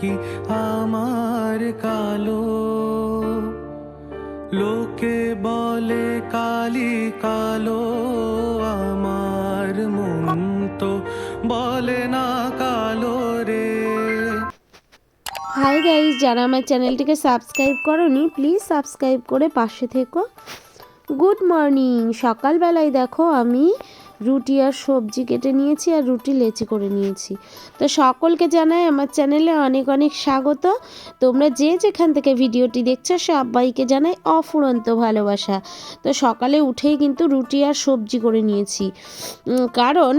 কি আমার কালো। লোকে বলে কালি কালো, আমার মন তো বলে না কালো রে। হাই গাইজ যারা আমার চ্যানেলটিকে সাবস্ক্রাইব করনি প্লিজ সাবস্ক্রাইব করে পাশে থেকো। গুড মর্নিং সকালবেলায় দেখো আমি রুটি আর সবজি কেটে নিয়েছি আর রুটি লেচি করে নিয়েছি। তো সকলকে জানাই আমার চ্যানেলে অনেক অনেক স্বাগত। তোমরা যে যেখান থেকে ভিডিওটি দেখছ, সবাইকে জানাই অফুরন্ত ভালোবাসা। তো সকালে উঠেই কিন্তু রুটি আর সবজি করে নিয়েছি। কারণ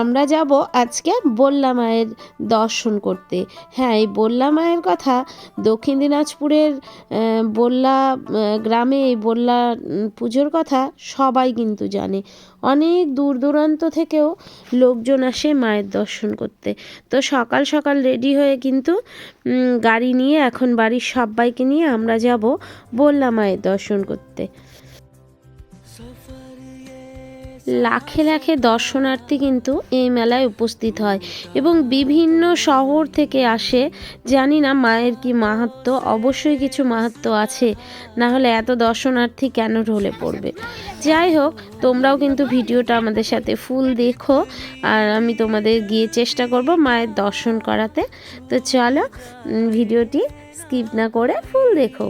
আমরা যাব আজকে বল্লা মায়ের দর্শন করতে। হ্যাঁ এই বল্লা মায়ের কথা দক্ষিণ দিনাজপুরের বল্লা গ্রামে এই বল্লা পুজোর কথা সবাই কিন্তু জানে। অনেক দূর দূরান্ত থেকেও লোকজন আসে মায়ের দর্শন করতে। তো সকাল সকাল রেডি হয়ে কিন্তু গাড়ি নিয়ে এখন বাড়ির সবাইকে নিয়ে আমরা যাব বললাম মায়ের দর্শন করতে। লাখে লাখে দর্শনার্থী কিন্তু এই মেলায় উপস্থিত হয় এবং বিভিন্ন শহর থেকে আসে। জানি না মায়ের কি মাহাত্ম অবশ্যই কিছু মাহাত্ম আছে। না হলে এত দর্শনার্থী কেন ঢলে পড়বে? যাই হোক, তোমরাও কিন্তু ভিডিওটা আমাদের সাথে ফুল দেখো। আর আমি তোমাদের গিয়ে চেষ্টা করব মায়ের দর্শন করাতে। তো চলো ভিডিওটি স্কিপ না করে ফুল দেখো।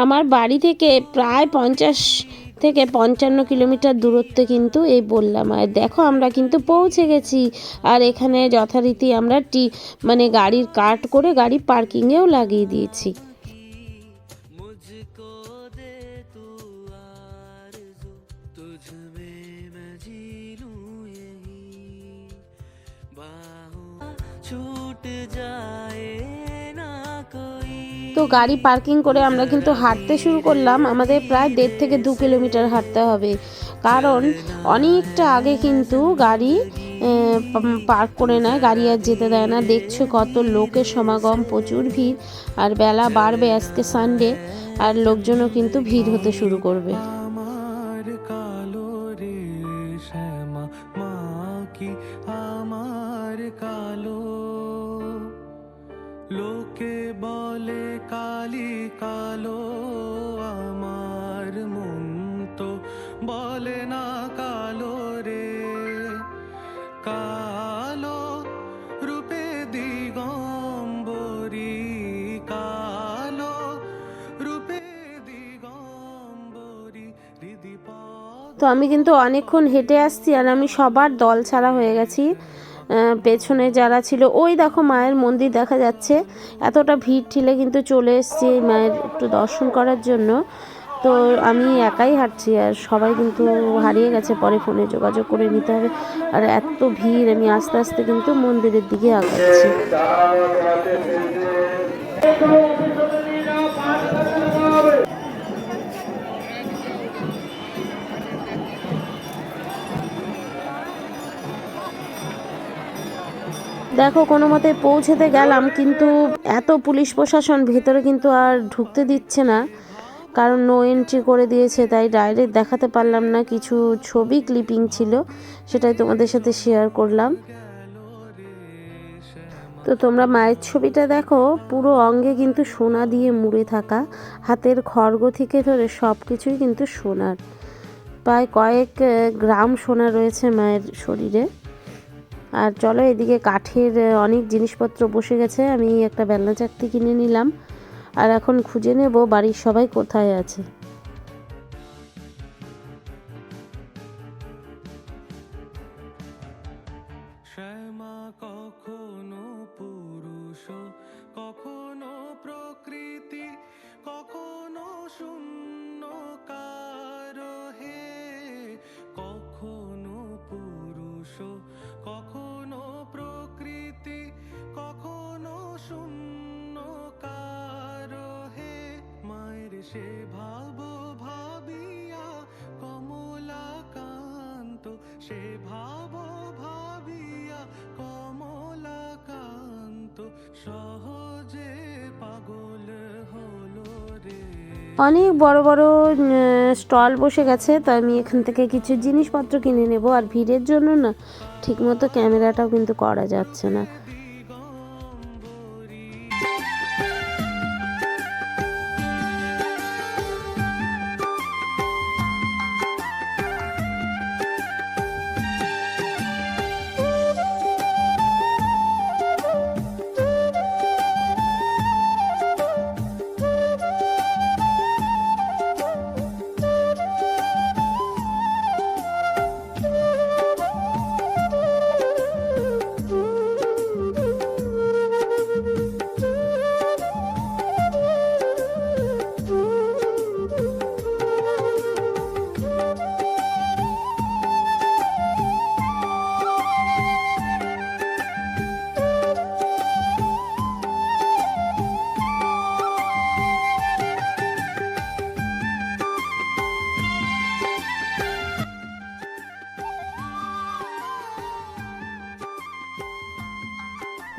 আমার বাড়ি থেকে প্রায় পঞ্চাশ থেকে পঞ্চান্ন কিলোমিটার দূরত্বে কিন্তু এই বললাম আর দেখো আমরা কিন্তু পৌঁছে গেছি আর এখানে যথারীতি আমরা টি মানে গাড়ির কাট করে গাড়ি পার্কিংয়েও লাগিয়ে দিয়েছি मुझको दे तू आरज़ू तुझ में मैं जी लूं यही बाहों छूट जाए ना कोई তো গাড়ি পার্কিং করে আমরা কিন্তু হাঁটতে শুরু করলাম। আমাদের প্রায় দেড় থেকে দু কিলোমিটার হাঁটতে হবে। কারণ অনেকটা আগে কিন্তু গাড়ি পার্ক করে নেয়। গাড়ি আর যেতে দেয় না। দেখছ কত লোকের সমাগম, প্রচুর ভিড়। আর বেলা বাড়বে আজকে সানডে আর লোকজনও কিন্তু ভিড় হতে শুরু করবে। কালি কালো আমার মন তো বলে না কালো রে। কালো রূপে দিগম্বরী, কালো রূপে দিগম্বরী হৃদি তো আমি কিন্তু অনেকক্ষণ হেঁটে আসছি আর আমি সবার দল ছাড়া হয়ে গেছি। পেছনে যারা ছিল, ওই দেখো মায়ের মন্দির দেখা যাচ্ছে। এতটা ভিড় ঠিলে কিন্তু চলে এসছি মায়ের একটু দর্শন করার জন্য। তো আমি একাই হাঁটছি আর সবাই কিন্তু হারিয়ে গেছে, পরে ফোনে যোগাযোগ করে নিতে হবে। আর এত ভিড়, আমি আস্তে আস্তে কিন্তু মন্দিরের দিকে আগাচ্ছি। দেখো, কোনো মতে পৌঁছেতে গেলাম, কিন্তু এত পুলিশ প্রশাসন ভেতরে কিন্তু আর ঢুকতে দিচ্ছে না। কারণ নো এন্ট্রি করে দিয়েছে, তাই ডাইরেক্ট দেখাতে পারলাম না, কিছু ছবি ক্লিপিং ছিল, সেটাই তোমাদের সাথে শেয়ার করলাম। তো তোমরা মায়ের ছবিটা দেখো, পুরো অঙ্গে কিন্তু সোনা দিয়ে মুড়ে থাকা, হাতের খড়গ থেকে ধরে সব কিছুই কিন্তু সোনার। প্রায় কয়েক গ্রাম সোনা রয়েছে মায়ের শরীরে। আর চলো এদিকে কাঠের অনেক জিনিসপত্র বসে গেছে। আমি একটা বেলনা চাকতি কিনে নিলাম। আর এখন খুঁজে নেব বাড়ির সবাই কোথায় আছে। কখনো পুরুষ প্রকৃতি কখনো অনেক বড় বড় স্টল বসে গেছে, তো আমি এখান থেকে কিছু জিনিসপত্র কিনে নেব। আর ভিড়ের জন্য না, ঠিকমতো ক্যামেরাটাও কিন্তু করা যাচ্ছে না।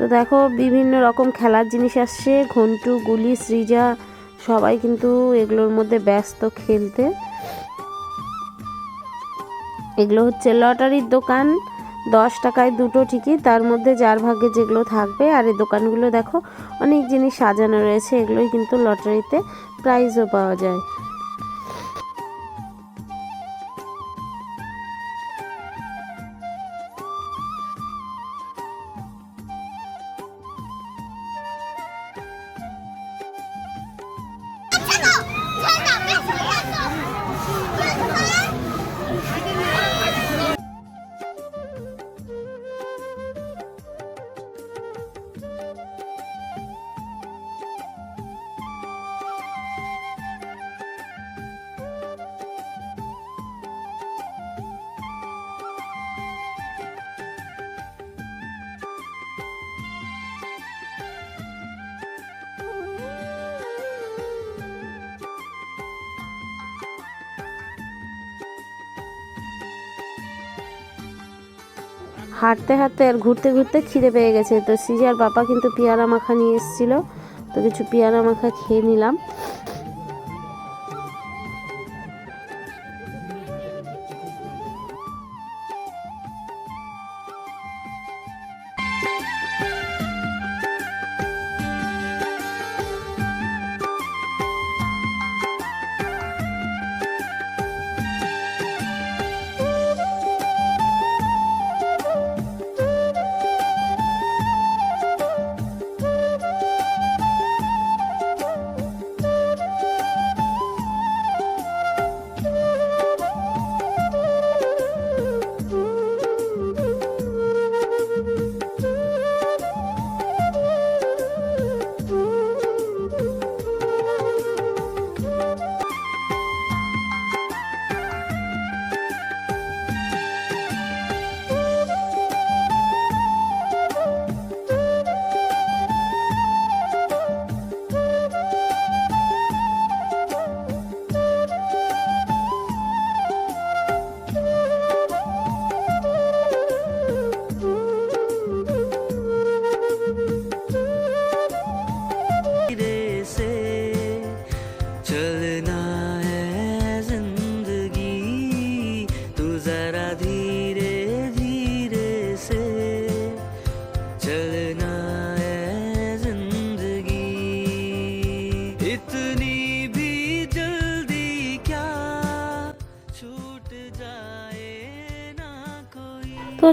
তো দেখো, বিভিন্ন রকম খেলার জিনিস আসছে। ঘন্টু, গুলি, সৃজা, সবাই কিন্তু এগুলোর মধ্যে ব্যস্ত খেলতে। এগুলো হচ্ছে লটারির দোকান। দশ টাকায় দুটো টিকিট, তার মধ্যে যার ভাগ্যে যেগুলো থাকবে। আর এই দোকানগুলো দেখো, অনেক জিনিস সাজানো রয়েছে। এগুলোই কিন্তু লটারিতে প্রাইজও পাওয়া যায়। হাঁটতে হাঁটতে আর ঘুরতে ঘুরতে খিদে পেয়ে গেছে। তো সিজার বাবা কিন্তু পেয়ারা মাখা নিয়ে এসেছিল। তো কিছু পেয়ারা মাখা খেয়ে নিলাম।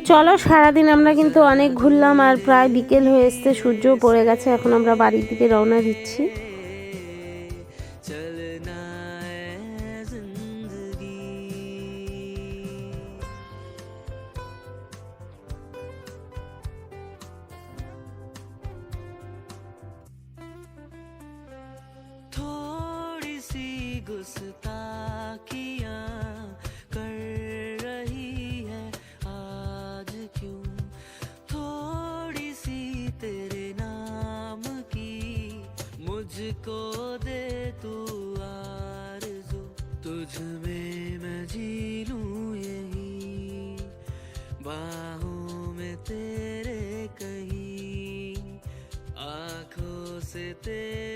চলো, সারাদিন আমরা কিন্তু অনেক ঘুরলাম আর প্রায় বিকেল হয়ে এসছে সূর্য পড়ে গেছে, এখন আমরা বাড়ির দিকে রওনা দিচ্ছি। मुझको दे तू आरज़ू। तुझ में मैं जी लूँ यही। बाहों में तेरे कहीं। आँखों से तेरे